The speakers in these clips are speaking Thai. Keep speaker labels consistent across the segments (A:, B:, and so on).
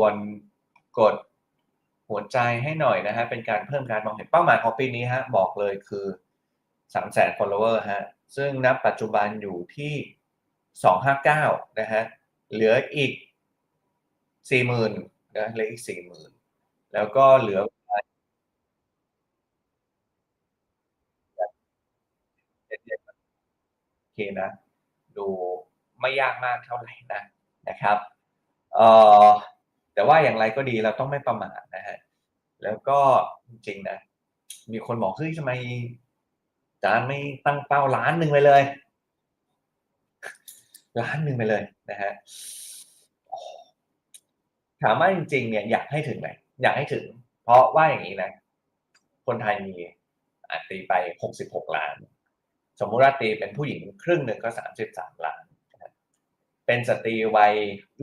A: วนกดหัวใจให้หน่อยนะฮะเป็นการเพิ่มการมองเห็นเป้าหมายของปีนี้ฮะบอกเลยคือสามแสน follower ฮะซึ่งนับปัจจุบันอยู่ที่สองห้าเก้านะฮะเหลืออีกสี่หมื่นะเหลืออีกสี่หมื่นแล้วก็เหลือโอเคนะ ดูไม่ยากมากเท่าไหร่นะนะครับเอ่อ แต่ว่าอย่างไรก็ดีเราต้องไม่ประมาทนะฮะแล้วก็จริงๆนะ มีคนบอกเฮ้ยทำไมจานไม่ตั้งเป้าล้านหนึ่งไปเลยล้านหนึ่งไปเลยนะฮะถามว่าจริงๆเนี่ยอยากให้ถึงไหมอยากให้ถึง เพราะว่าอย่างนี้นะ คนไทยมีอาจตีไปหกสิบหกล้าน สมมุติว่าตีเป็นผู้หญิงครึ่งหนึ่งก็สามสิบสามล้าน เป็นสตรีวัย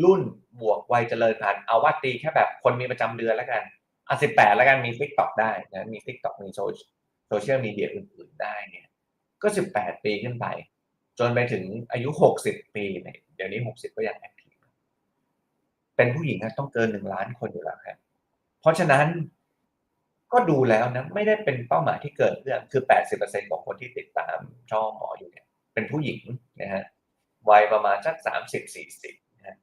A: รุ่นบวกวัยเจริญพันธุ์เอาว่าตีแค่แบบคนมีประจำเดือนแล้วกันอะสิบแปดแล้วกันมีทิกตอกได้นะมีทิกตอกมีโซเชียลมีเดียอื่นๆได้เนี่ยก็สิบแปดปีขึ้นไป จนไปถึงอายุหกสิบปีเนี่ยเดี๋ยวนี้หกสิบก็ยังแอคทีฟเป็นผู้หญิงนะต้องเกินหนึ่งล้านคนอยู่แล้วครับเพราะฉะนั้นก็ดูแล้วนะไม่ได้เป็นเป้าหมายที่เกิดเรื่องคือ80%ของคนที่ติดตามช่องหมออยู่เนี่ยเป็นผู้หญิงนะฮะ วัยประมาณสัก30-40นะฮะ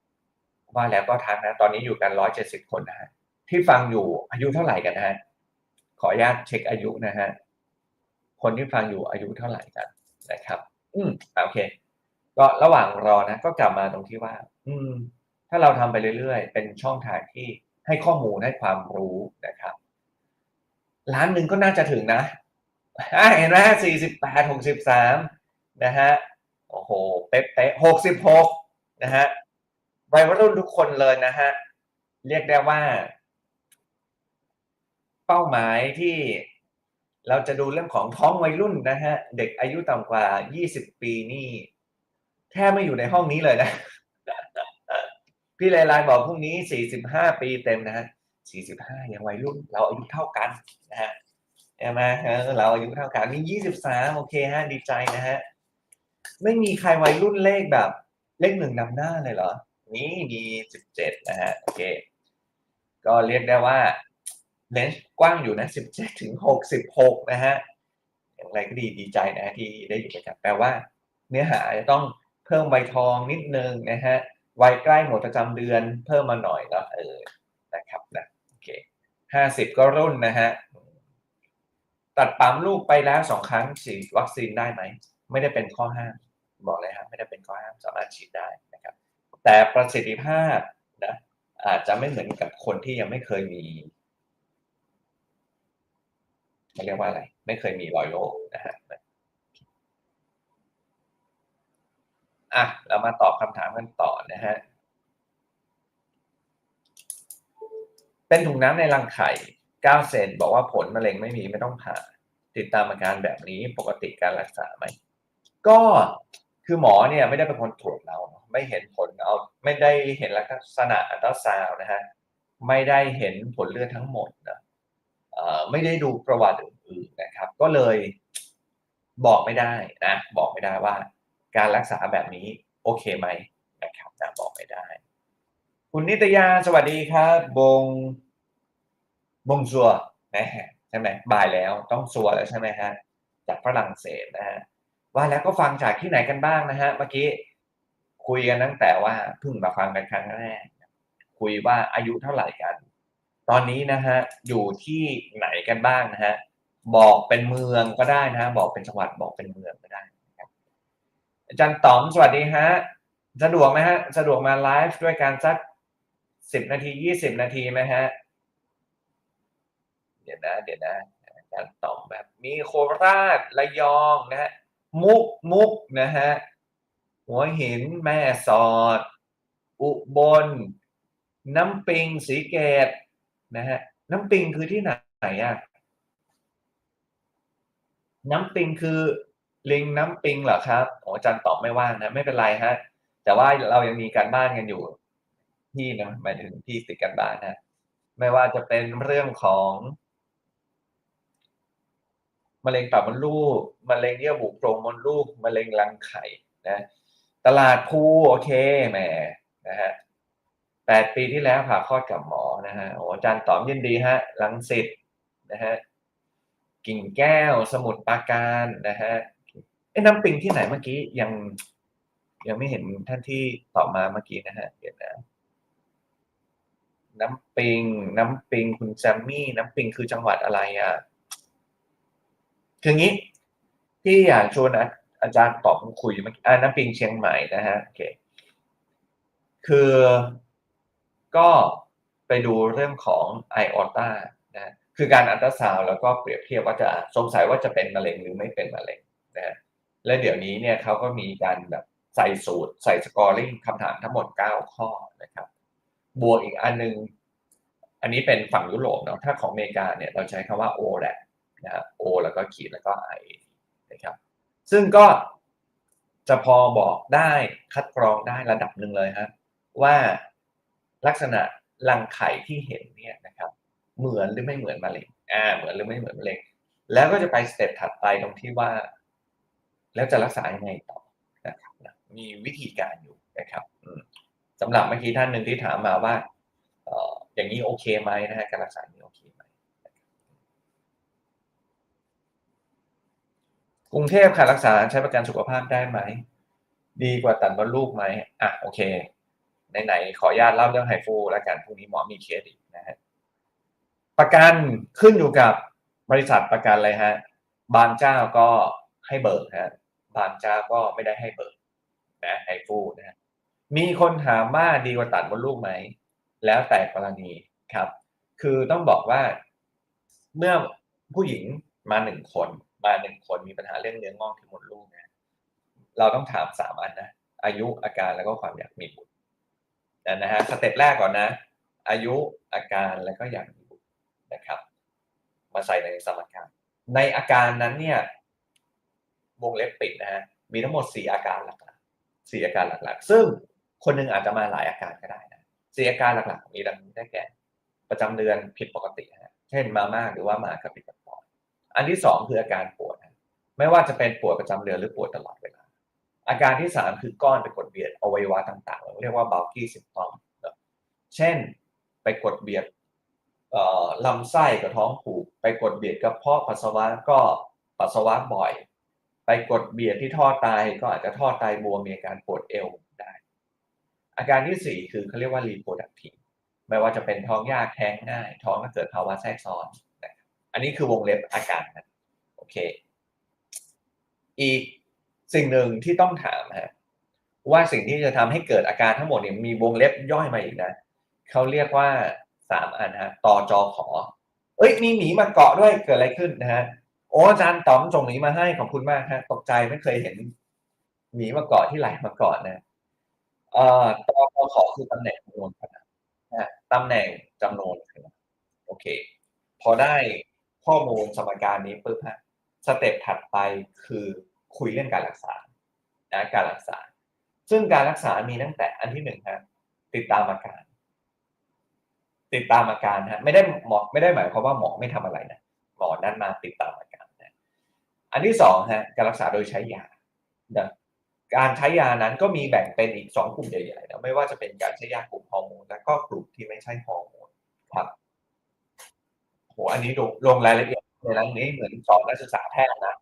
A: ว่าแล้วก็ทักนะ ตอนนี้อยู่กัน170คนนะฮะที่ฟังอยู่อายุเท่าไหร่กันนะฮะขออนุญาตเช็คอายุนะฮะคนที่ฟังอยู่อายุเท่าไหร่กันนะครับ อืมโอเค ก็ระหว่างรอนะ ก็กลับมาตรงที่ว่า อืม ถ้าเราทำไปเรื่อยๆ เป็นช่องทางที่ให้ข้อมูลให้ความรู้นะครับล้านหนึ่งก็น่าจะถึงนะเห็นไหมสี่สิบแปดหกสิบสามนะฮะ โอ้โห เป๊ะเป๊ะหกสิบหกนะฮะวัยรุ่นทุกคนเลยนะฮะ เรียกได้ว่า เป้าหมายที่เราจะดูเรื่องของท้องวัยรุ่นนะฮะ เด็กอายุต่ำกว่ายี่สิบปีนี่ แทบไม่อยู่ในห้องนี้เลยนะ พี่เลไลน์บอกพรุ่งนี้สี่สิบห้าปีเต็มนะฮะสี่สิบห้ายังวัยรุ่น เราอายุเท่ากันนะฮะใช่ไหมเราอายุเท่ากันนี่ยี่สิบสามโอเคฮะ ดีใจนะฮะ ไม่มีใครวัยรุ่นเลขแบบ เลขหนึ่งนำหน้าเลยเหรอ นี่มีสิบเจ็ดนะฮะโอเค ก็เรียกได้ว่าเลนส์กว้างอยู่นะสิบเจ็ดถึงหกสิบหกนะฮะอย่างไรก็ดีดีใจนะที่ได้อยู่ด้วยกันแปลว่าเนื้อหาจะต้องเพิ่มใบทองนิดนึงนะฮะวัยใกล้หมดประจำเดือนเพิ่มมาหน่อยแล้วเออนะครับนะโอเคห้าสิบก็รุ่นนะฮะตัดปั๊มลูกไปแล้วสองครั้งฉีดวัคซีนได้ไหม ไม่ได้เป็นข้อห้าม บอกเลยครับไม่ได้เป็นข้อห้ามสามารถฉีดได้นะครับ แต่ประสิทธิภาพนะอาจจะไม่เหมือนกับคนที่ยังไม่เคยมีเรียกว่าอะไร ไม่เคยมีรอยโรคนะฮะอะเรามาตอบคำถามกันต่อนะฮะเป็นถุงน้ำในรังไข่ 9 เซนบอกว่าผลมะเร็งไม่มีไม่ต้องผ่า ติดตามอาการแบบนี้ปกติการรักษาไหม ก็ คือหมอเนี่ยไม่ได้เป็นคนตรวจเราไม่เห็นผลเอาไม่ได้เห็นลักษณะอัลตราซาวนะฮะไม่ได้เห็นผลเลือดทั้งหมดนะไม่ได้ดูประวัติอื่นๆนะครับ ก็เลยบอกไม่ได้นะบอกไม่ได้ว่าการรักษาแบบนี้โอเคไหมนะครับนะบอกไม่ได้ คุณนิตยาสวัสดีครับบงบงซัวนะฮะใช่ไหมบ่ายแล้วต้องซัวแล้วใช่ไหมฮะจากฝรั่งเศสนะฮะ ว่าแล้วก็ฟังจากที่ไหนกันบ้างนะฮะเมื่อกี้คุยกันตั้งแต่ว่าเพิ่งมาฟังกันครั้งแรก คุยว่าอายุเท่าไหร่กัน ตอนนี้นะฮะอยู่ที่ไหนกันบ้างนะฮะบอกเป็นเมืองก็ได้นะฮะบอกเป็นจังหวัดบอกเป็นเมืองก็ได้ครับอาจารย์ต๋อมสวัสดีฮะสะดวกไหมฮะสะดวกมาไลฟ์ด้วยการสักสิบนาทียี่สิบนาทีไหมฮะเดี๋ยวนะ เดี๋ยวนะอาจารย์ตอบแบบมีโคราชระยองนะฮะ มุกมุกนะฮะหัวหินแม่สอด อุบล น้ำปิงสีเกตนะฮะน้ำปิงคือที่ไหนอะน้ำปิงคือลิงน้ำปิงเหรอครับโอ้อาจารย์ตอบไม่ว่างนะ ไม่เป็นไรฮะ แต่ว่าเรายังมีการบ้านกันอยู่ ที่นะหมายถึงที่ติดกันบ้านนะไม่ว่าจะเป็นเรื่องของ มะเร็งปากมดลูกมะเร็งเยื่อบุโพรงมดลูกมะเร็งรังไข่นะตลาดภูโอเคแหมนะฮะแปดปีที่แล้วผ่าคลอดกับหมอนะฮะโอ้อาจารย์ตอบยินดีฮะลังสิตนะฮะกิ่งแก้วสมุทรปราการนะฮะไอ้น้ำปิงที่ไหนเมื่อกี้ยังยังไม่เห็นท่านที่ตอบมาเมื่อกี้นะฮะเดี๋ยวนะน้ำปิง น้ำปิงคุณแซมมี่ น้ำปิงคือจังหวัดอะไรอะ คืองี้ที่อยากชวนอาอาจารย์ตอบคุยเมื่อกี้อ่าน้ำปิงเชียงใหม่นะฮะโอเคคือก็ไปดูเรื่องของไอออต้านะคือการอัลตราซาวด์แล้วก็เปรียบเทียบว่าจะสงสัยว่าจะเป็นมะเร็งหรือไม่เป็นมะเร็งนะฮะและเดี๋ยวนี้เนี่ยเขาก็มีการแบบใส่สูตรใส่สกอร์ลิงคำถามทั้งหมด 9 ข้อนะครับ บวกอีกอันนึง อันนี้เป็นฝั่งยุโรปเนาะถ้าของอเมริกาเนี่ยเราใช้คำว่า O แหละ นะฮะ O แล้วก็ขีดแล้วก็ I นะครับซึ่งก็จะพอบอกได้คัดกรองได้ระดับหนึ่งเลยฮะว่าลักษณะรังไข่ที่เห็นเนี่ยนะครับเหมือนหรือไม่เหมือนมะเร็งอ่าเหมือนหรือไม่เหมือนมะเร็งแล้วก็จะไปสเต็ปถัดไปตรงที่ว่า แล้วจะรักษายังไงต่อนะครับมีวิธีการอยู่นะครับสำหรับเมื่อกี้ท่านหนึ่งที่ถามมาว่าเอ่ออย่างนี้โอเคไหมนะฮะการรักษานี้โอเคไหม กรุงเทพค่ะรักษาใช้ประกันสุขภาพได้ไหม ดีกว่าตัดมดลูกไหมอะโอเคไหนๆขออนุญาตเล่าเรื่องไฮฟูแล้วกันพรุ่งนี้หมอมีเคสอีกนะฮะประกันขึ้นอยู่กับบริษัทประกันเลยฮะ บางเจ้าก็ให้เบิกฮะบางเจ้าก็ไม่ได้ให้เบิกนะไฮฟูนะฮะมีคนถามว่าดีกว่าตัดมดลูกไหม แล้วแต่กรณีครับ คือต้องบอกว่าเมื่อผู้หญิงมาหนึ่งคน มาหนึ่งคนมีปัญหาเรื่องเนื้องอกที่มดลูกนะเราต้องถามสามอันนะอายุอาการแล้วก็ความอยากมีบุตรนะฮะสเต็ปแรกก่อนนะ อายุอาการแล้วก็อยากมีบุตรนะครับ มาใส่ในสมการในอาการนั้นเนี่ยวงเล็บปิดนะฮะมีทั้งหมดสี่อาการหลักๆสี่อาการหลักๆ ซึ่งคนหนึ่งอาจจะมาหลายอาการก็ได้นะสี่อาการหลักๆ มีดังนี้ได้แก่ ประจำเดือนผิดปกติฮะเช่นมามากหรือว่ามากระปิดกระปอย อันที่สองคืออาการปวด ไม่ว่าจะเป็นปวดประจำเดือนหรือปวดตลอดเวลา อาการที่สามคือก้อนไปกดเบียดอวัยวะต่างๆเรียกว่า bulky symptom เช่นไปกดเบียดลำไส้กับท้องผูก ไปกดเบียดกระเพาะปัสสาวะก็ปัสสาวะบ่อย ไปกดเบียดที่ท่อไตก็อาจจะท่อไตบวมมีอาการปวดเอวได้ อาการที่สี่คือเขาเรียกว่า reproductive ไม่ว่าจะเป็นท้องยากแท้งง่าย ท้องก็เกิดภาวะแทรกซ้อน อันนี้คือวงเล็บอาการนะโอเค อีกสิ่งหนึ่งที่ต้องถามฮะว่าสิ่งที่จะทำให้เกิดอาการทั้งหมดเนี่ยมีวงเล็บย่อยมาอีกนะเขาเรียกว่าสามอันฮะต่อจอขอ เอ้ยมีหมีมาเกาะด้วยเกิดอะไรขึ้นนะฮะโอ้อาจารย์ต๋อมส่งหมีมาให้ขอบคุณมากฮะตกใจไม่เคยเห็นหมีมาเกาะที่ไหลมาเกาะนะเอ่อตอจอขอคือตำแหน่งจำนวนขนาดนะตำแหน่งจำนวนขนาดโอเค พอได้ ข้อมูลสมการนี้ปุ๊บฮะสเต็ปถัดไปคือคุยเรื่องการรักษานะการรักษา ซึ่งการรักษามีตั้งแต่อันที่หนึ่งฮะติดตามอาการ ติดตามอาการฮะไม่ได้หมอไม่ได้หมายความว่าหมอไม่ทำอะไรนะหมอนั่นมาติดตามอาการนะอันที่สองฮะการรักษาโดยใช้ยานะการใช้ยานั้นก็มีแบ่งเป็นอีกสองกลุ่มใหญ่ๆนะไม่ว่าจะเป็นการใช้ยากลุ่มฮอร์โมนและก็กลุ่มที่ไม่ใช่ฮอร์โมนครับ โหอันนี้ลงรายละเอียดในนั้นนี้เหมือนสอนนักศึกษาแพทย์นะ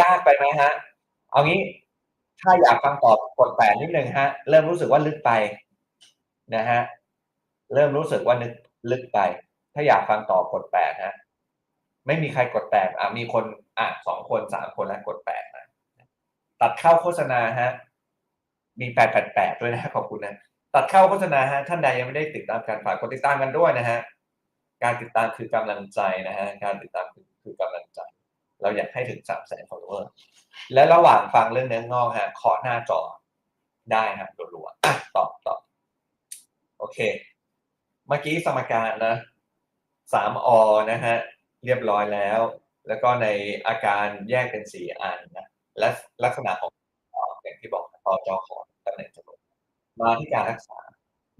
A: ยากไปไหมฮะ เอางี้ถ้าอยากฟังตอบกดแปดนิดนึงฮะ เริ่มรู้สึกว่าลึกไปนะฮะเริ่มรู้สึกว่านึกลึกไป ถ้าอยากฟังต่อกดแปดฮะไม่มีใครกดแปดอะมีคนอะสองคนสามคนแล้วกดแปดนะตัดเข้าโฆษณาฮะมีแปดแปดแปดด้วยนะขอบคุณนะตัดเข้าโฆษณาฮะท่านใดยังไม่ได้ติดตามการฝากกดติดตามกันด้วยนะฮะ การติดตามคือกำลังใจนะฮะการติดตามคือคือกำลังใจ เราอยากให้ถึงสามแสน follower และระหว่างฟังเรื่องเนื้องอกฮะเคาะหน้าจอได้ฮะรัวๆอะตอบตอบโอเค เมื่อกี้สมการนะสามอนะฮะเรียบร้อยแล้ว แล้วก็ในอาการแยกเป็นสี่อันนะและลักษณะของอย่างที่บอกตอจอขอตำแหน่งจมูกมาที่การรักษา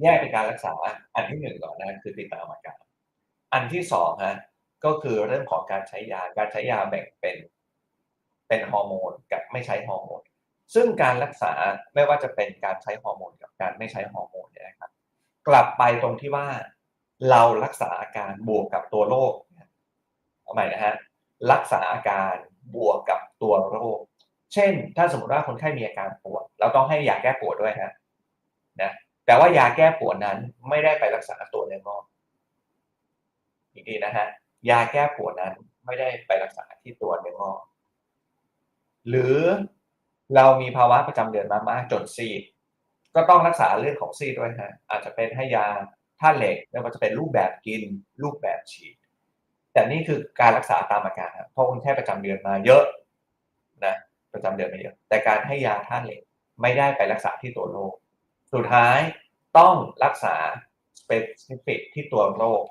A: แยกเป็นการรักษาอันที่หนึ่งก่อนนะคือติดตามอาการ อันที่สองฮะก็คือเรื่องของการใช้ยาการใช้ยาแบ่งเป็นเป็นฮอร์โมนกับไม่ใช้ฮอร์โมนซึ่งการรักษาไม่ว่าจะเป็นการใช้ฮอร์โมนกับการไม่ใช้ฮอร์โมนเนี่ยนะครับ กลับไปตรงที่ว่าเรารักษาอาการบวกกับตัวโรคเอาใหม่นะฮะรักษาอาการบวกกับตัวโรค เช่น ถ้าสมมติว่าคนไข้มีอาการปวดเราต้องให้ยาแก้ปวดด้วยนะนะแต่ว่ายาแก้ปวดนั้นไม่ได้ไปรักษาตัวเนื้องอก อีกทีนะฮะ ยาแก้ปวดนั้นไม่ได้ไปรักษาที่ตัวเนื้องอก หรือเรามีภาวะประจำเดือนมากๆจนซีด ก็ต้องรักษาเรื่องของซีดด้วยฮะ อาจจะเป็นให้ยาธาตุเหล็กไม่ว่าจะเป็นรูปแบบกิน รูปแบบฉีด แต่นี่คือการรักษาตามอาการครับเพราะคนแค่ประจำเดือนมาเยอะนะประจำเดือนมาเยอะ แต่การให้ยาธาตุเหล็กไม่ได้ไปรักษาที่ตัวโรค สุดท้ายต้องรักษา specific ที่ตัวโรค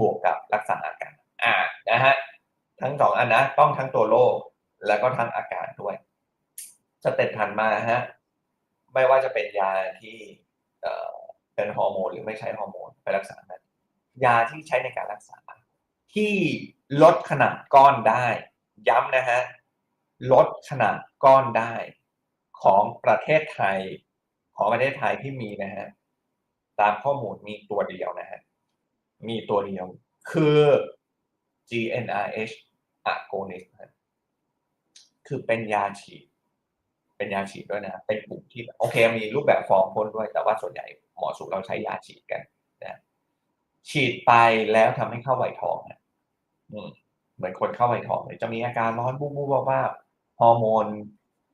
A: บวกกับรักษาอาการอ่านะฮะทั้งสองอันนะต้องทั้งตัวโรคแล้วก็ทั้งอาการด้วย สเต็ปถัดมาฮะไม่ว่าจะเป็นยาที่เอ่อเป็นฮอร์โมนหรือไม่ใช้ฮอร์โมนไปรักษานั้นยาที่ใช้ในการรักษา ที่ลดขนาดก้อนได้ ย้ำนะฮะลดขนาดก้อนได้ ของประเทศไทย ของประเทศไทยที่มีนะฮะตามข้อมูลมีตัวเดียวนะฮะ มีตัวเดียว คือ GnRH agonist คือเป็นยาฉีด เป็นยาฉีดด้วยนะ เป็นกลุ่มที่โอเคมีรูปแบบฟอร์มพ่นด้วย แต่ว่าส่วนใหญ่หมอสูเราใช้ยาฉีดกันนะฉีดไปแล้วทำให้เข้าไวทองนะเหมือนคนเข้าไวทองเลยจะมีอาการร้อนบูบบูบว่าฮอร์โมน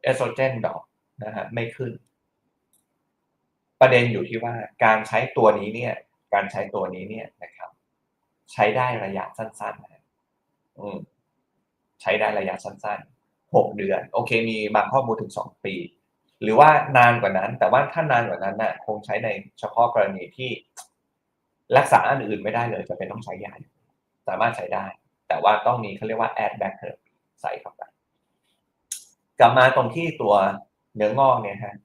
A: เอสโตรเจนดอกนะฮะไม่ขึ้น ประเด็นอยู่ที่ว่าการใช้ตัวนี้เนี่ย การใช้ตัวนี้เนี่ยนะครับ ใช้ได้ระยะสั้นๆนะอืมใช้ได้ระยะสั้นๆหกเดือน โอเค มีบางข้อมูลถึงสองปี หรือว่านานกว่านั้น แต่ว่าถ้านานกว่านั้นน่ะ คงใช้ในเฉพาะกรณีที่รักษาอันอื่นไม่ได้เลยจะเป็นต้องใช้ยาสามารถใช้ได้ แต่ว่าต้องมีเขาเรียกว่า add back ใส่เข้าไปกลับมาตรงที่ตัวเนื้องอกเนี่ยฮะ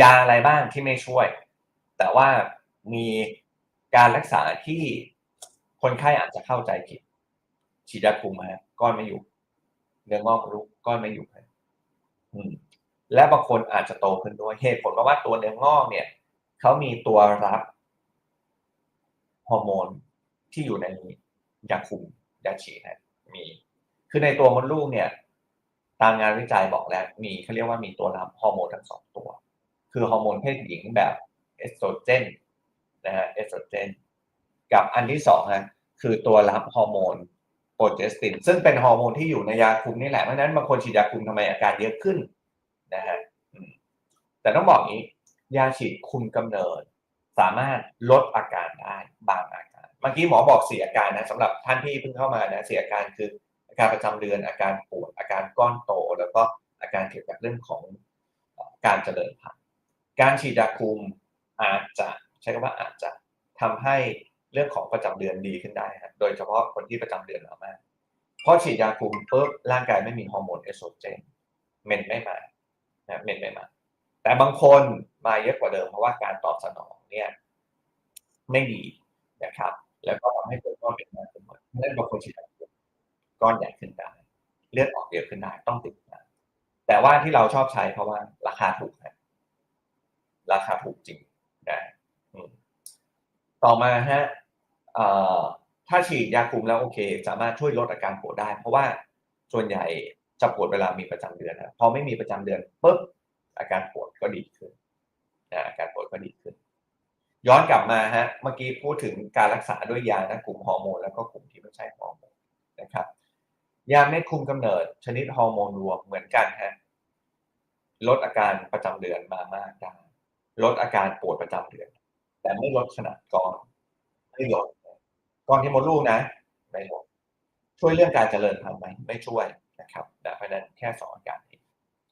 A: ยาอะไรบ้างที่ไม่ช่วย แต่ว่ามี การรักษาที่คนไข้อาจจะเข้าใจผิดฉีดยาคุมฮะก้อนไม่อยู่เนื้องอกรุกก้อนไม่อยู่ฮะและบางคนอาจจะโตขึ้นด้วยเหตุผลเพราะว่าตัวเนื้องอกเนี่ยเขามีตัวรับฮอร์โมนที่อยู่ในยาคุมยาฉีดนะมี คือในตัวมดลูกเนี่ย ตามงานวิจัยบอกแล้ว มีเขาเรียกว่ามีตัวรับฮอร์โมนทั้งสองตัว คือฮอร์โมนเพศหญิงแบบเอสโตรเจน นะฮะเอสโตรเจนกับอันที่สองฮะคือตัวรับฮอร์โมนโปรเจสตินซึ่งเป็นฮอร์โมนที่อยู่ในยาคุมนี่แหละเพราะนั้นบางคนฉีดยาคุมทำไมอาการเยอะขึ้นนะฮะแต่ต้องบอกนี้ ยาฉีดคุมกำเนิด สามารถลดอาการได้บางอาการ เมื่อกี้หมอบอกสี่อาการนะสำหรับท่านที่เพิ่งเข้ามานะสี่อาการคืออาการประจำเดือนอาการปวดอาการก้อนโต แล้วก็อาการเกี่ยวกับเรื่องของการเจริญพันธุ์การฉีดยาคุมอาจจะ ใช้คำว่าอาจจะทำให้เรื่องของประจำเดือนดีขึ้นได้ครับโดยเฉพาะคนที่ประจำเดือนมามากเพราะฉีดยาคุมปุ๊บร่างกายไม่มีฮอร์โมนเอสโตรเจนเมนไม่มานะเมนไม่มา แต่บางคนมาเยอะกว่าเดิมเพราะว่าการตอบสนองเนี่ยไม่ดีนะครับ แล้วก็ทำให้ตัวก้อนเป็นมาเป็นหมดนั่นบางคนฉีดยาคุมก้อนใหญ่ขึ้นได้เลือดออกเยอะขึ้นได้ต้องติดนะแต่ว่าที่เราชอบใช้เพราะว่าราคาถูกนะราคาถูกจริงนะ ต่อมาฮะถ้าฉีดยาคุมแล้วโอเค สามารถช่วยลดอาการปวดได้ เพราะว่าส่วนใหญ่จะปวดเวลามีประจำเดือนนะพอไม่มีประจำเดือนปุ๊บอาการปวดก็ดีขึ้นนะอาการปวดก็ดีขึ้น ย้อนกลับมาฮะเมื่อกี้พูดถึงการรักษาด้วยยานะกลุ่มฮอร์โมนแล้วก็กลุ่มที่ไม่ใช่ฮอร์โมนนะครับยาเม็ดคุมกำเนิด ชนิดฮอร์โมนรวมเหมือนกันฮะลดอาการประจำเดือนมามากได้ลดอาการปวดประจำเดือน แต่ไม่ลดขนาดก้อนไม่ลดก้อนที่มดลูกนะไม่ลดช่วยเรื่องการเจริญพันธุ์ไหมไม่ช่วยนะครับเพราะนั้นแค่สองอาการนี้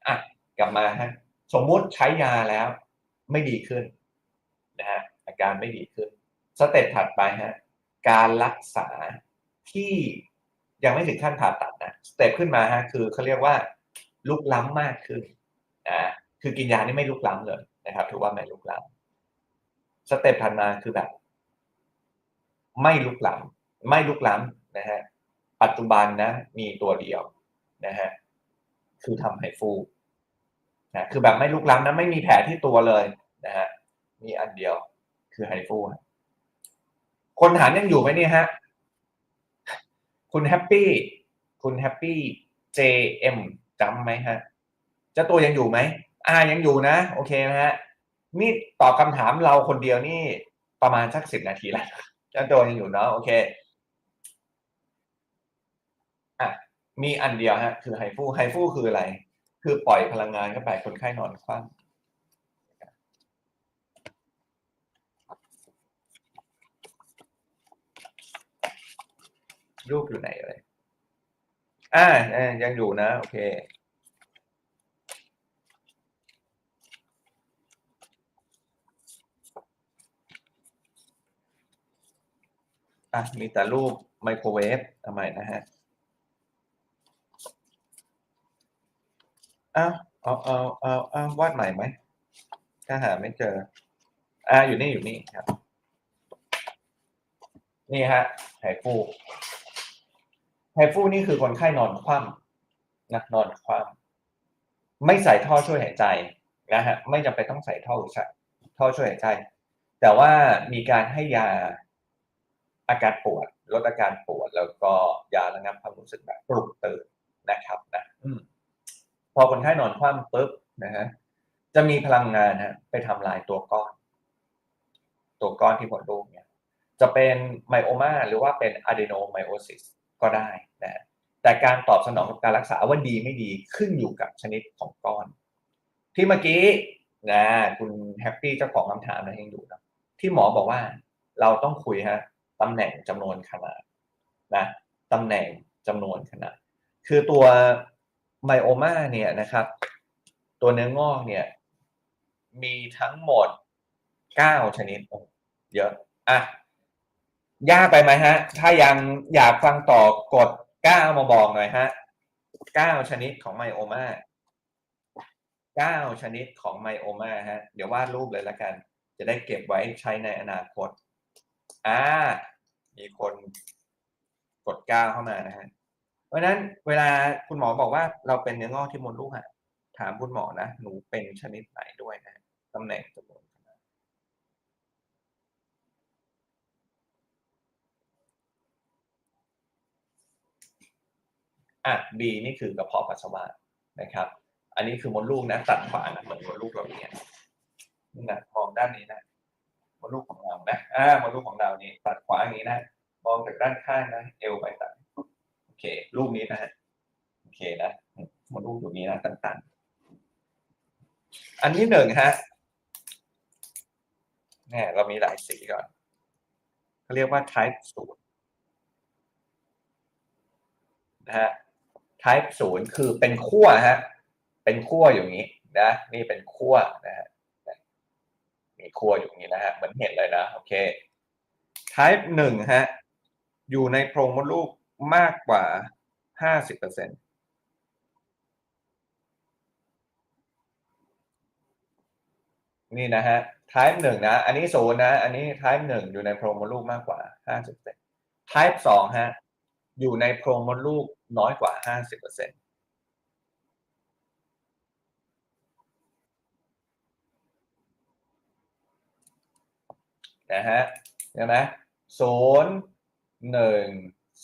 A: อะกลับมาฮะสมมุติใช้ยาแล้วไม่ดีขึ้นนะฮะอาการไม่ดีขึ้นสเต็ปถัดไปฮะการรักษาที่ยังไม่ถึงขั้นผ่าตัดนะสเต็ปขึ้นมาฮะคือเขาเรียกว่าลุกล้ำมากขึ้นอ่าคือกินยานี่ไม่ลุกล้ำเลยนะครับถือว่าไม่ลุกล้ำ สเต็ปถัดมาคือแบบ ไม่ลุกล้ำไม่ลุกล้ำนะฮะปัจจุบันนะ มีตัวเดียวนะฮะคือทำไฮฟูนะคือแบบไม่ลุกล้ำนะไม่มีแผลที่ตัวเลยนะฮะมีอันเดียว คือไฮฟูคนถามยังอยู่ไหมเนี่ยฮะคุณแฮปปี้คุณแฮปปี้ JM จำไหมฮะเจ้าตัวยังอยู่ไหมอ่ายังอยู่นะ โอเคนะฮะ นี่ตอบคำถามเราคนเดียวนี่ประมาณสักสิบนาทีแล้วเจ้าตัวยังอยู่เนาะโอเคอะมีอันเดียวฮะ คือไฮฟูไฮฟูคืออะไร คือปล่อยพลังงานเข้าไปคนไข้นอนคว่ำรูปอยู่ไหนเลยอ่าเอ่อยังอยู่นะ โอเค อะมีแต่รูปไมโครเวฟทำไมนะฮะอ้าวเอาเอาเอาเอาวาดใหม่ไหมถ้าหาไม่เจอ อ่าอยู่นี่อยู่นี่ครับ นี่ฮะไฮฟูไฮฟูนี่คือคนไข้นอนคว่ำนะนอนคว่ำไม่ใส่ท่อช่วยหายใจนะฮะไม่จำเป็นต้องใส่ท่อใช่ท่อช่วยหายใจ แต่ว่ามีการให้ยา อาการปวดลดอาการปวด แล้วก็ยาระงับความรู้สึกแบบปลุกตื่นนะครับนะอืมพอคนไข้นอนคว่ำปุ๊บนะฮะจะมีพลังงานฮะไปทำลายตัวก้อน ตัวก้อนที่มดลูกเนี่ย จะเป็นไมโอมาหรือว่าเป็นอะดีโนไมโอซิสก็ได้นะฮะแต่การตอบสนองกับการรักษาว่าดีไม่ดีขึ้นอยู่กับชนิดของก้อน ที่เมื่อกี้นะคุณแฮปปี้เจ้าของคำถามนะยังอยู่นะที่หมอบอกว่าเราต้องคุยฮะ ตำแหน่งจำนวนขนาดนะตำแหน่งจำนวนขนาด คือตัวไมโอมาเนี่ยนะครับ ตัวเนื้องอกเนี่ย มีทั้งหมดเก้าชนิดเยอะอะยากไปไหมฮะ ถ้ายังอยากฟังต่อกดเก้ามาบอกหน่อยฮะเก้าชนิดของไมโอมาเก้าชนิดของไมโอมาฮะ เดี๋ยววาดรูปเลยละกัน จะได้เก็บไว้ใช้ในอนาคต อ่า มีคนกดก้าเข้ามานะฮะ เพราะนั้นเวลาคุณหมอบอกว่าเราเป็นเนื้องอกที่มดลูกฮะถามคุณหมอนะ หนูเป็นชนิดไหนด้วยนะตำแหน่งจำนวนนาดอะ B นี่คือกระเพาะปัสสาวะนะครับ อันนี้คือมดลูกนะตัดขวานะเหมือนมดลูกเราเนี่ยนี่นะมองด้านนี้นะ มดลูกของเรานะอ่ามดลูกของเรานี่ตัดขวาอย่างนี้นะ มองจากด้านข้างนะ เอวไปตัดโอเค รูปนี้นะฮะโอเคนะมดลูกอยู่นี้นะต่างๆ อันที่หนึ่งฮะเนี่ยเรามีหลายสีก่อนเขาเรียกว่า type ศูนย์นะฮะ type ศูนย์คือเป็นขั้วฮะ เป็นขั้วอย่างนี้นะ นี่เป็นขั้วนะฮะ มีขั้วอยู่นี้นะฮะเหมือนเห็นเลยนะโอเค type หนึ่งฮะอยู่ในโพรงมดลูกมากกว่าห้าสิบเปอร์เซ็นตนี่นะฮะ type หนึ่งนะ อันนี้ศูนย์นะ อันนี้ type หนึ่งอยู่ในโพรงมดลูกมากกว่าห้าสิบเปอร์เซ็นต type สองฮะ อยู่ในโพรงมดลูกน้อยกว่าห้าสิบเปอร์เซ็นต์ นะฮะเห็นไหมศูนย์หนึ่ง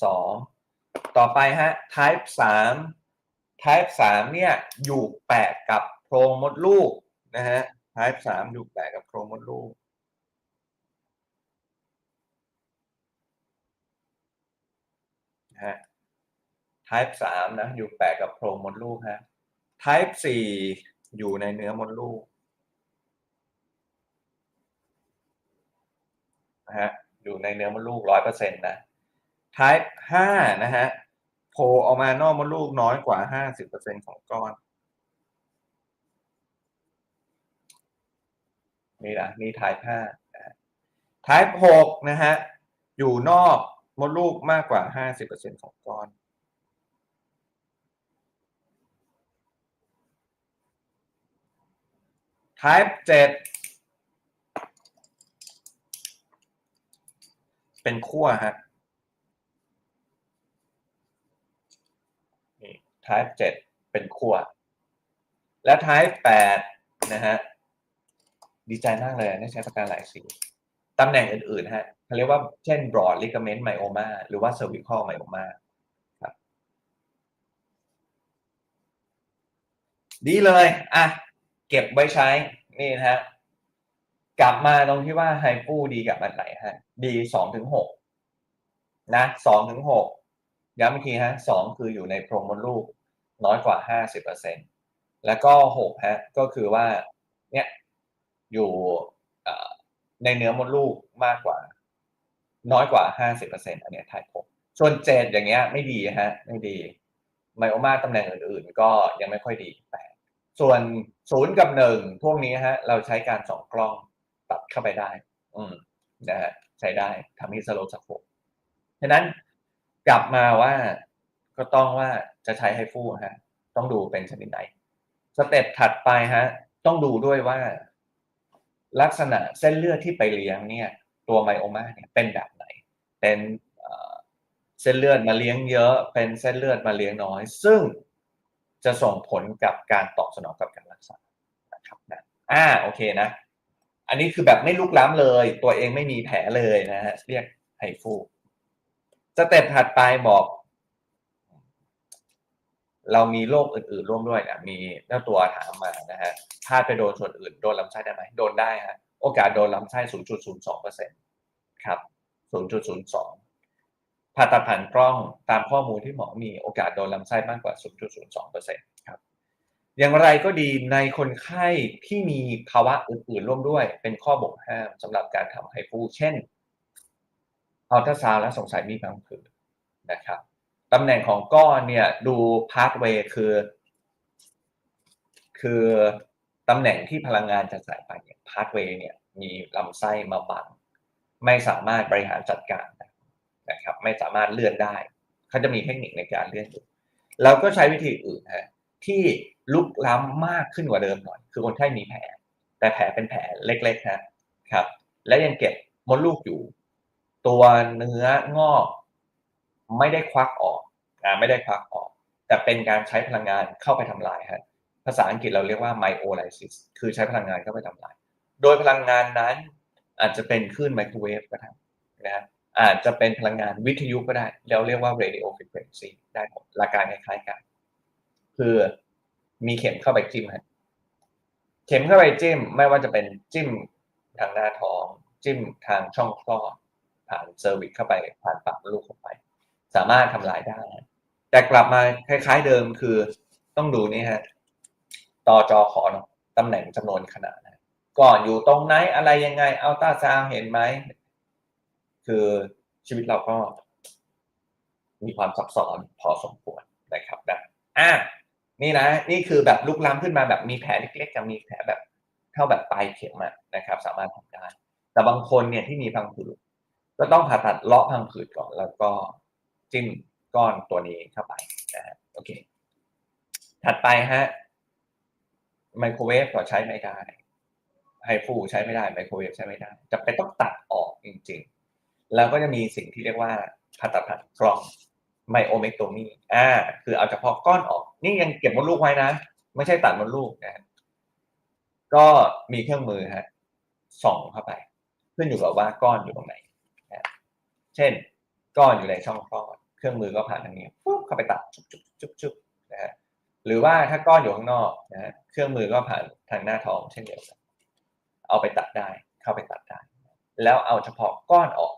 A: สองต่อไปฮะ type สาม type สามเนี่ยอยู่แปะกับโพรงมดลูกนะฮะ type สามอยู่แปะกับโพรงมดลูกนะฮะ type สามนะอยู่แปะกับโพรงมดลูกฮะ type สี่อยู่ในเนื้อมดลูก นะฮะอยู่ในเนื้อมดลูกร้อยเปอร์เซ็นต์นะ type ห้านะฮะโผล่ออกมานอกมดลูกน้อยกว่าห้าสิบเปอร์เซ็นของก้อน นี่นะนี่ type ห้า type หกนะฮะอยู่นอกมดลูกมากกว่าห้าสิบเปอร์เซ็นของก้อน type เจ็ด เป็นขั้วฮะนี่ type เจ็ดเป็นขั้วและ type แปดนะฮะดีใจมากเลยได้ใช้ปากกาหลายสีตำแหน่งอื่นๆฮะเขาเรียกว่าเช่น broad ligament myoma หรือว่า cervical myoma ครับ ดีเลย อะ เก็บไว้ใช้ นี่นะฮะ กลับมาตรงที่ว่าไฮฟูดีกับอันไหนฮะดีสองถึงหกนะสองถึงหกย้ำอีกทีฮะสองคืออยู่ในโพรงมดลูกน้อยกว่าห้าสิบเปอร์เซ็นแล้วก็หกฮะก็คือว่าเนี่ยอยู่ในเนื้อมดลูกมากกว่า น้อยกว่าห้าสิบเปอร์เซ็นอันเนี้ยทายพบส่วนเจ็ดอย่างเงี้ยไม่ดีฮะไม่ดีไมโอมาตำแหน่งอื่นๆ ก็ยังไม่ค่อยดีแปดส่วนศูนย์กับหนึ่งพวกนี้ฮะเราใช้การสองกล้อง ตัดเข้าไปได้ อืมนะฮะใช้ได้ทำให้สโลสโคปฉะนั้นกลับมาว่าก็ต้องว่าจะใช้ไฮฟูฮะ ต้องดูเป็นชนิดไหน สเต็ปถัดไปฮะ ต้องดูด้วยว่า ลักษณะเส้นเลือดที่ไปเลี้ยงเนี่ย ตัวไมโอมาเนี่ยเป็นแบบไหน เป็นเอ่อเส้นเลือดมาเลี้ยงเยอะ เป็นเส้นเลือดมาเลี้ยงน้อย ซึ่งจะส่งผลกับการตอบสนองกับการรักษานะครับนะอ่าโอเคนะ อันนี้คือแบบไม่ลุกล้ำเลย ตัวเองไม่มีแผลเลยนะฮะเรียกไฮฟูสเต็ปถัดไปบอก เรามีโรคอื่นๆร่วมด้วยนะมีเจ้าตัวถามมานะฮะถ้าดไปโดนส่วนอื่นโดนลำไส้ได้ไหมโดนได้ฮะโอกาสโดนลำไส้0.02เปอร์เซ็นต์ครับ 0.02ผ่าตัดผ่านกล้องตามข้อมูลที่หมอมีโอกาสโดนลำไส้มากกว่า 0.02เอย่างไรก็ดีในคนไข้ที่มีภาวะอื่นๆร่วมด้วย เป็นข้อบ่งห้ามสำหรับการทำไฮฟูเช่นอัลตราซาวและสงสัยมีพังผืดนะครับตำแหน่งของก้อนเนี่ยดูพา t เวย์คือ คือตำแหน่งที่พลังงานจะใส่ไปเนี่ยพา t เวย์เนี่ยมีลำไส้มาบัง ไม่สามารถบริหารจัดการนะครับ ไม่สามารถเลื่อนได้ เขาจะมีเทคนิคในการเลื่อนอยู่เราก็ใช้วิธีอื่นฮะ ที่ลุกล้ำมากขึ้นกว่าเดิมหน่อย คือคนไข้มีแผล แต่แผลเป็นแผลเล็กๆนะครับ และยังเก็บมดลูกอยู่ ตัวเนื้องอก ไม่ได้ควักออกอ่าไม่ได้ควักออก แต่เป็นการใช้พลังงานเข้าไปทำลายฮะภาษาอังกฤษเราเรียกว่า myolysis คือใช้พลังงานเข้าไปทำลาย โดยพลังงานนั้นอาจจะเป็นคลื่นไมโครเวฟก็ได้นะอาจจะเป็นพลังงานวิทยุก็ได้ เราเรียกว่า radio frequency ได้หมดหลักการคล้ายๆกัน คือมีเข็มเข้าไปจิ้มฮะเข็มเข้าไปจิ้ม ไม่ว่าจะเป็นจิ้มทางหน้าท้อง จิ้มทางช่องคลอดผ่านเซอร์วิสเข้าไปผ่านปากลูกเข้าไป สามารถทำลายได้ แต่กลับมาคล้ายๆเดิมคือต้องดูนี่ฮะต่อจอขอนาะตำแหน่งจำนวนขนาดนะก่อนอยู่ตรงไหนอะไรยังไงเอาตาซาวเห็นไหม คือชีวิตเราก็มีความซับซ้อนพอสมควรนะครับนะอะ นี่นะนี่คือแบบลุกล้ำขึ้นมาแบบมีแผลเล็กๆกับมีแผลแบบเท่าแบบปลายเข็มอะนะครับ สามารถทำได้ แต่บางคนเนี่ยที่มีพังผืดก็ต้องผ่าตัดเลาะพังผืดก่อน แล้วก็จิ้มก้อนตัวนี้เข้าไปนะฮะโอเค ถัดไปฮะไมโครเวฟก็ใช้ไม่ได้ไฮฟูใช้ไม่ได้ไมโครเวฟใช้ไม่ได้จะเป็นต้องตัดออกจริง ๆ แล้วก็จะมีสิ่งที่เรียกว่าผ่าตัดผ่านกล้อง ไมโอเมกโตมีอ่า คือเอาเฉพาะก้อนออก นี่ยังเก็บมดลูกไว้นะ ไม่ใช่ตัดมดลูกนะก็มีเครื่องมือฮะส่องเข้าไป ขึ้นอยู่กับว่าก้อนอยู่ตรงไหนนะเช่น ก้อนอยู่ในช่องคลอด เครื่องมือก็ผ่านทางนี้ปุ๊บเข้าไปตัดจุ๊บจุ๊บจุ๊บจุ๊บนะฮะหรือว่าถ้าก้อนอยู่ข้างนอกนะฮะเครื่องมือก็ผ่านทางหน้าท้องเช่นเดียวกันเอาไปตัดได้ เข้าไปตัดได้ แล้วเอาเฉพาะก้อนออก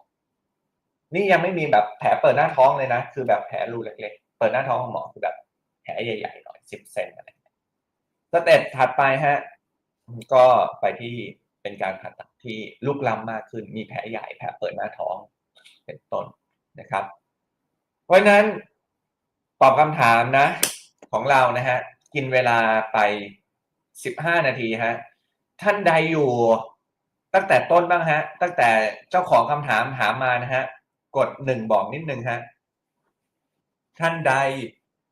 A: นี่ยังไม่มีแบบแผลเปิดหน้าท้องเลยนะ คือแบบแผลรูเล็กๆ เปิดหน้าท้องของหมอคือแบบแผลใหญ่ๆหน่อยสิบเซนอะไรสเต็ปถัดไปฮะ ก็ไปที่เป็นการผ่าตัดที่ลุกล้ำมากขึ้น มีแผลใหญ่แผลเปิดหน้าท้องเป็นต้นนะครับ เพราะฉะนั้นตอบคำถามนะ ของเรานะฮะ กินเวลาไปสิบห้านาทีฮะ ท่านใดอยู่ตั้งแต่ต้นบ้างฮะ ตั้งแต่เจ้าของคำถามถามมานะฮะ กดหนึ่งบอกนิดนึงฮะท่านใด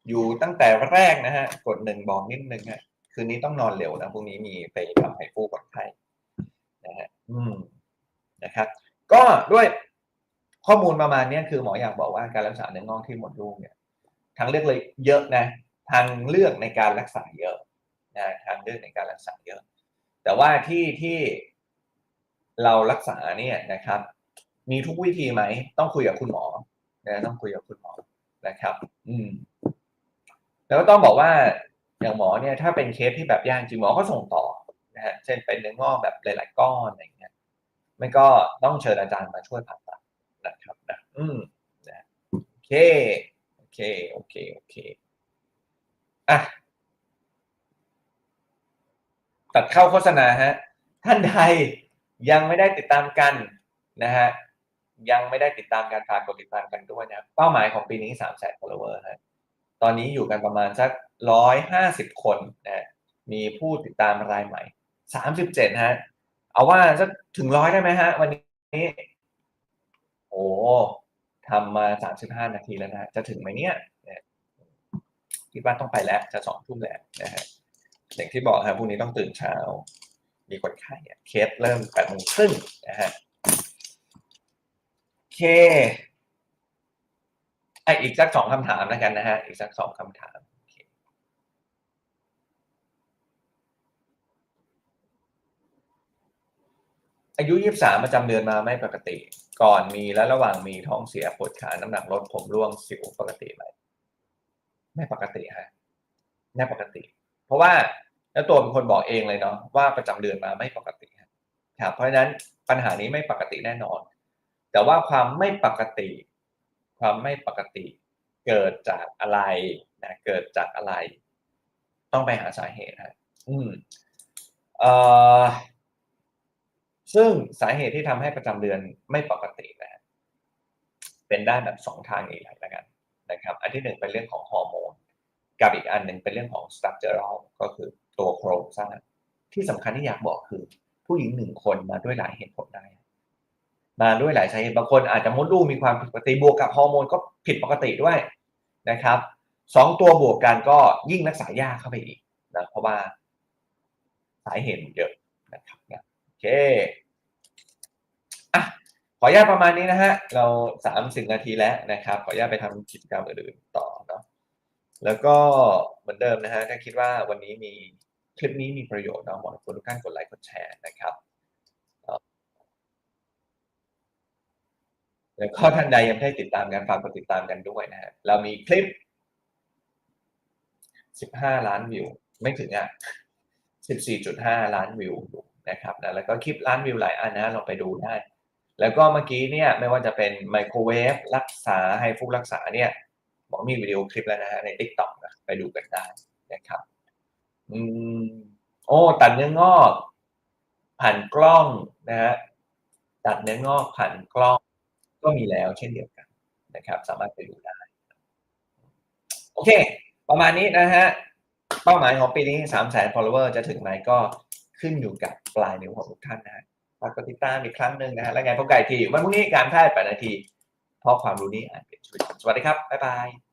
A: อยู่ตั้งแต่แรกนะฮะ กดหนึ่งบอกนิดนึงฮะคืนนี้ต้องนอนเร็วนะพรุ่งนี้มีไปทำไฮฟูก่อนไข้นะฮะอืมนะครับ ก็ด้วยข้อมูลประมาณนี้คือหมออยากบอกว่าการรักษาเนื้องอกที่หมดลูกเนี่ยทางเลือกเลยเยอะนะทางเลือกในการรักษาเยอะนะทางเลือกในการรักษาเยอะ แต่ว่าที่ที่เรารักษาเนี่ยนะครับ มีทุกวิธีไหม ต้องคุยกับคุณหมอนะต้องคุยกับคุณหมอนะครับ อืม แล้วก็ต้องบอกว่าอย่างหมอเนี่ยถ้าเป็นเคสที่แบบยากจริงหมอก็ส่งต่อนะฮะเช่นเป็นเนื้องอกแบบหลาย ๆ ก้อนอะไรอย่างเงี้ยมันก็ต้องเชิญอาจารย์มาช่วยผ่าตัดนะครับนะอืมนะโอเคโอเคโอเคโอเคอะตัดเข้าโฆษณาฮะ ท่านใดยังไม่ได้ติดตามกันนะฮะ ยังไม่ได้ติดตามการฝากกดติดตามกันด้วยนะเป้าหมายของปีนี้สามแสน follower ฮะตอนนี้อยู่กันประมาณสักร้อยห้าสิบคนนะมีผู้ติดตามรายใหม่สามสิบเจ็ดฮะเอาว่าสักถึงร้อยได้ไหมฮะ วันนี้ โอ้ทำมาสามสิบห้านาทีแล้วนะจะถึงไหมเนี่ยเนี่ยคิดว่าต้องไปแล้วจะสองทุ่มแล้วนะฮะอย่างที่บอกครับพรุ่งนี้ต้องตื่นเช้า มีคนไข้เคสเริ่มแปดโมงครึ่งนะฮะ เคไออีกสักสองคำถามแล้วกันนะฮะ อีกสักสองคำถามอายุยี่สามประจำเดือนมาไม่ปกติ ก่อนมีและระหว่างมีท้องเสียปวดขาน้ำหนักลดผมร่วงสิวปกติไหมไม่ปกติฮะไม่ปกติ เพราะว่าแล้วตัวเป็นคนบอกเองเลยเนาะว่าประจำเดือนมาไม่ปกติครับเพราะฉะนั้นปัญหานี้ไม่ปกติแน่นอน แต่ว่าความไม่ปกติ ความไม่ปกติ เกิดจากอะไรนะเกิดจากอะไร ต้องไปหาสาเหตุฮะอืมเอ่อซึ่งสาเหตุที่ทำให้ประจำเดือนไม่ปกตินะฮะเป็นได้แบบสองทางใหญ่ๆแล้วกันนะครับ อันที่หนึ่งเป็นเรื่องของฮอร์โมนกับอีกอันหนึ่งเป็นเรื่องของ structural ก็คือตัวโครงสร้างที่สำคัญที่อยากบอกคือ ผู้หญิงหนึ่งคนมาด้วยหลายเหตุผลได้ มาด้วยหลายสาเหตุบางคนอาจจะมดลูกมีความผิดปกติบวกกับฮอร์โมนก็ผิดปกติด้วยนะครับสองตัวบวกกันก็ยิ่งรักษายากเข้าไปอีกนะเพราะว่าสาเหตุเยอะนะครับนะโอเคอะขออนุญาตประมาณนี้นะฮะเราสามสิบนาทีแล้วนะครับ ขออนุญาตไปทำกิจกรรมอื่นๆต่อเนาะแล้วก็เหมือนเดิมนะฮะถ้าคิดว่าวันนี้มีคลิปนี้มีประโยชน์เนาะหมอทุกท่านกดไลค์กดแชร์นะครับ แล้วก็ท่านใดยังไม่ได้ติดตามกันฝากกดติดตามกันด้วยนะฮะเรามีคลิป 15 ล้านวิว ไม่ถึงอะ 14.5 ล้านวิวนะครับนะแล้วก็คลิปล้านวิวหลายอันนะลองไปดูได้ แล้วก็เมื่อกี้เนี่ยไม่ว่าจะเป็นไมโครเวฟรักษาไฮฟูรักษาเนี่ยบอกมีวิดีโอคลิปแล้วนะฮะใน t ิ k t o k นะไปดูกันได้นะครับ อืมโอ้ตัดเนื้องอก ผ่านกล้องนะฮะตัดเนื้องอกผ่านกล้อง ก็มีแล้วเช่นเดียวกันนะครับ สามารถไปดูได้ โอเค ประมาณนี้นะฮะ เป้าหมายของปีนี้3 0 0แสน follower จะถึงไหมก็ขึ้นอยู่กับปลายนิ้วของทุกท่านนะฮะฝากกดติดตามอีกครั้งหนึ่งนะฮะ แล้วไงพบกันอีกทีวันพรุ่งนี้การแพทย์8นาที เพราะความรู้นี้อาจเป็นชีวิตสวัสดีครับ บ๊ายบาย